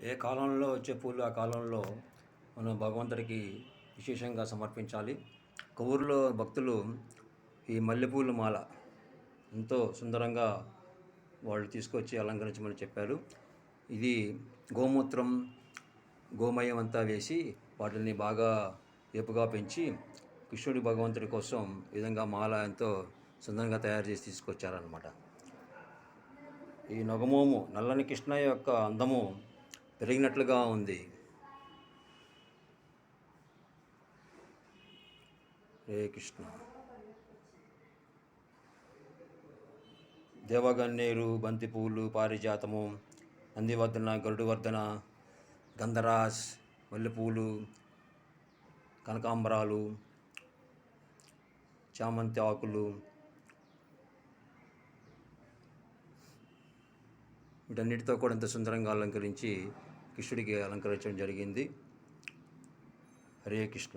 ఏ కాలంలో వచ్చే పూలు ఆ కాలంలో మనం భగవంతుడికి విశేషంగా సమర్పించాలి. కొవ్వూరులో భక్తులు ఈ మల్లెపూల మాల ఎంతో సుందరంగా వాళ్ళు తీసుకొచ్చి అలంకరించమని చెప్పారు. ఇది గోమూత్రం గోమయం అంతా వేసి వాటిని బాగా ఏపుగా పెంచి కృష్ణుడి భగవంతుడి కోసం విధంగా మాల ఎంతో సుందరంగా తయారు చేసి తీసుకొచ్చారనమాట ఈ నగమోము నల్లని కృష్ణ యొక్క అందము పెరిగినట్లుగా ఉంది. హరే కృష్ణ. దేవగన్నేరు బంతిపూలు పారిజాతము నందివర్ధన గరుడువర్ధన గంధరాస్ మల్లెపూలు కనకాంబరాలు చామంతి ఆకులు వీటన్నిటితో కూడా ఎంత సుందరంగా అలంకరించి కృష్ణుడికి అలంకరించడం జరిగింది. హరే కృష్ణ.